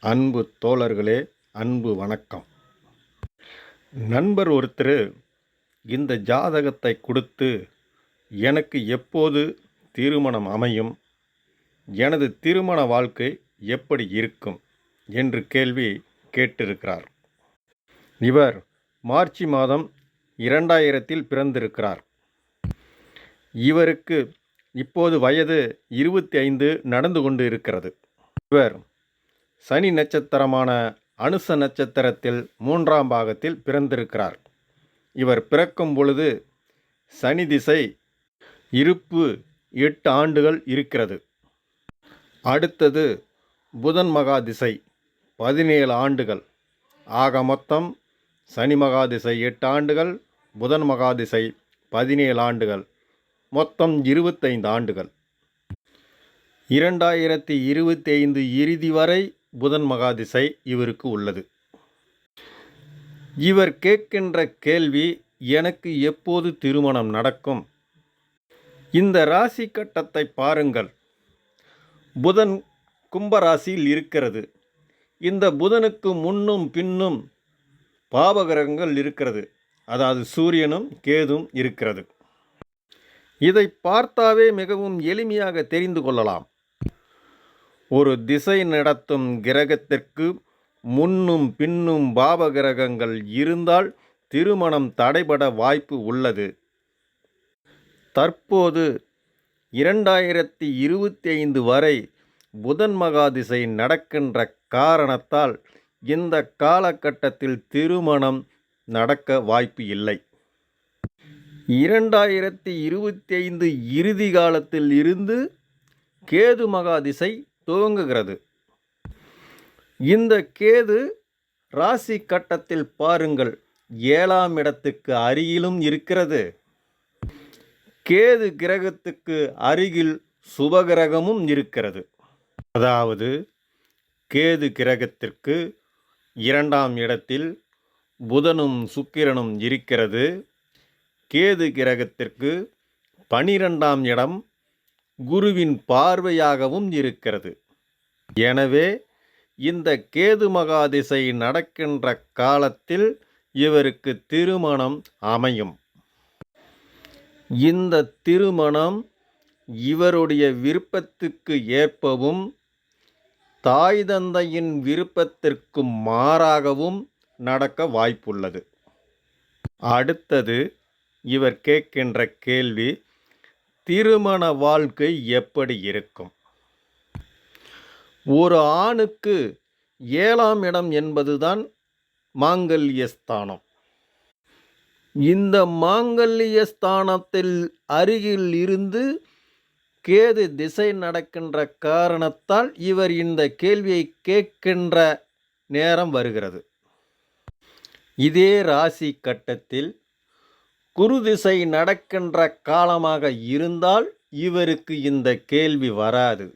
அன்பு தோழர்களே அன்பு வணக்கம். நண்பர் ஒருத்தர் இந்த ஜாதகத்தை கொடுத்து எனக்கு எப்போது திருமணம் அமையும் எனது திருமண வாழ்க்கை எப்படி இருக்கும் என்று கேள்வி கேட்டிருக்கிறார். இவர் மார்ச் மாதம் இரண்டாயிரத்தில் பிறந்திருக்கிறார். இவருக்கு இப்போது வயது இருபத்தி ஐந்து நடந்து கொண்டு இருக்கிறது. இவர் சனி நட்சத்திரமான அனுச நட்சத்திரத்தில் மூன்றாம் பாகத்தில் பிறந்திருக்கிறார். இவர் பிறக்கும் பொழுது சனி திசை இருப்பு எட்டு ஆண்டுகள் இருக்கிறது. அடுத்தது புதன் மகா திசை பதினேழு ஆண்டுகள். ஆக மொத்தம் சனி மகா திசை எட்டு ஆண்டுகள் புதன் மகா திசை பதினேழு ஆண்டுகள். மொத்தம் இருபத்தைந்து ஆண்டுகள். இரண்டாயிரத்தி இருபத்தி ஐந்து இறுதி வரை புதன் மகாதிசை இவருக்கு உள்ளது. இவர் கேட்கின்ற கேள்வி எனக்கு எப்போது திருமணம் நடக்கும்? இந்த ராசி கட்டத்தை பாருங்கள். புதன் கும்பராசியில் இருக்கிறது. இந்த புதனுக்கு முன்னும் பின்னும் பாவகிரகங்கள் இருக்கிறது. அதாவது சூரியனும் கேதும் இருக்கிறது. இதை பார்த்தாவே மிகவும் எளிமையாக தெரிந்து கொள்ளலாம். ஒரு திசை நடத்தும் கிரகத்திற்கு முன்னும் பின்னும் பாவகிரகங்கள் இருந்தால் திருமணம் தடைபட வாய்ப்பு உள்ளது. தற்போது இரண்டாயிரத்தி இருபத்தி ஐந்து வரை புதன் மகாதிசை நடக்கின்ற காரணத்தால் இந்த காலகட்டத்தில் திருமணம் நடக்க வாய்ப்பு இல்லை. இரண்டாயிரத்தி இருபத்தி ஐந்து இறுதி காலத்தில் இருந்து கேது மகாதிசை துவங்குகிறது. இந்த கேது ராசி கட்டத்தில் பாருங்கள் ஏழாம் இடத்துக்கு அருகிலும் இருக்கிறது. கேது கிரகத்துக்கு அருகில் சுபகிரகமும் இருக்கிறது. அதாவது கேது கிரகத்திற்கு இரண்டாம் இடத்தில் புதனும் சுக்கிரனும் இருக்கிறது. கேது கிரகத்திற்கு பனிரெண்டாம் இடம் குருவின் பார்வையாகவும் இருக்கிறது. எனவே இந்த கேது மகாதிசை நடக்கின்ற காலத்தில் இவருக்கு திருமணம் அமையும். இந்த திருமணம் இவருடைய விருப்பத்துக்கு ஏற்பவும் தாய் தந்தையின் விருப்பத்திற்கு மாறாகவும் நடக்க வாய்ப்புள்ளது. அடுத்தது இவர் கேட்கின்ற கேள்வி திருமண வாழ்க்கை எப்படி இருக்கும்? ஒரு ஆணுக்கு ஏழாம் இடம் என்பதுதான் மாங்கல்ய ஸ்தானம். இந்த மாங்கல்ய ஸ்தானத்தில் அருகில் இருந்து கேது திசை நடக்கின்ற காரணத்தால் இவர் இந்த கேள்வியை கேட்கின்ற நேரம் வருகிறது. இதே ராசி கட்டத்தில் குரு திசை நடக்கின்ற காலமாக இருந்தால் இவருக்கு இந்த கேள்வி வராது.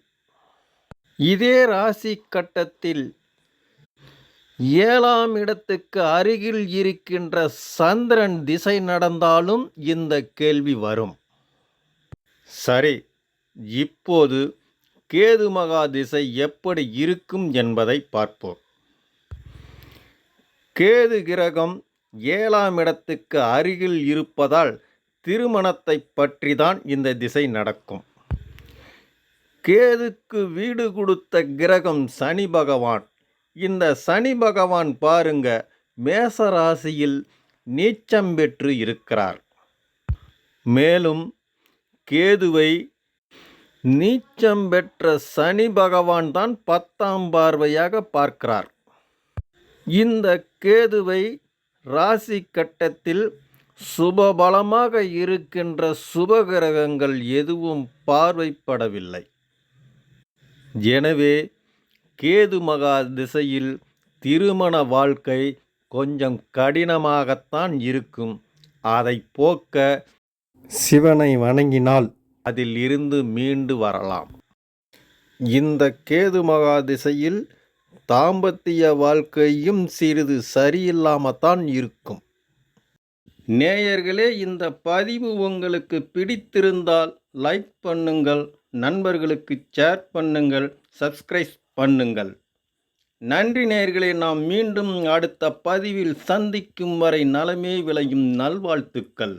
இதே ராசி கட்டத்தில் ஏழாம் இடத்துக்கு அருகில் இருக்கின்ற சந்திரன் திசை நடந்தாலும் இந்த கேள்வி வரும். சரி இப்போது கேது மகா திசை எப்படி இருக்கும் என்பதை பார்ப்போம். கேது கிரகம் ஏழாம் இடத்துக்கு அருகில் இருப்பதால் திருமணத்தை பற்றி தான் இந்த திசை நடக்கும். கேதுக்கு வீடு கொடுத்த கிரகம் சனி பகவான். இந்த சனி பகவான் பாருங்க மேசராசியில் நீச்சம் பெற்று இருக்கிறார். மேலும் கேதுவை நீச்சம் பெற்ற சனி பகவான் தான் பத்தாம் பார்வையாக பார்க்கிறார். இந்த கேதுவை ராசி கட்டத்தில் சுபபலமாக இருக்கின்ற சுபகிரகங்கள் எதுவும் பார்வைப்படவில்லை. எனவே கேது மகா திசையில் திருமண வாழ்க்கை கொஞ்சம் கடினமாகத்தான் இருக்கும். அதை போக்க சிவனை வணங்கினால் அதில் இருந்து மீண்டு வரலாம். இந்த கேது மகா திசையில் தாம்பத்திய வாழ்க்கையும் சிறிது சரியில்லாமத்தான் இருக்கும். நேயர்களே இந்த பதிவு உங்களுக்கு பிடித்திருந்தால் லைக் பண்ணுங்கள் நண்பர்களுக்கு ஷேர் பண்ணுங்கள் சப்ஸ்கிரைப் பண்ணுங்கள். நன்றி நேயர்களே நாம் மீண்டும் அடுத்த பதிவில் சந்திக்கும் வரை நலமே விளையும் நல்வாழ்த்துக்கள்.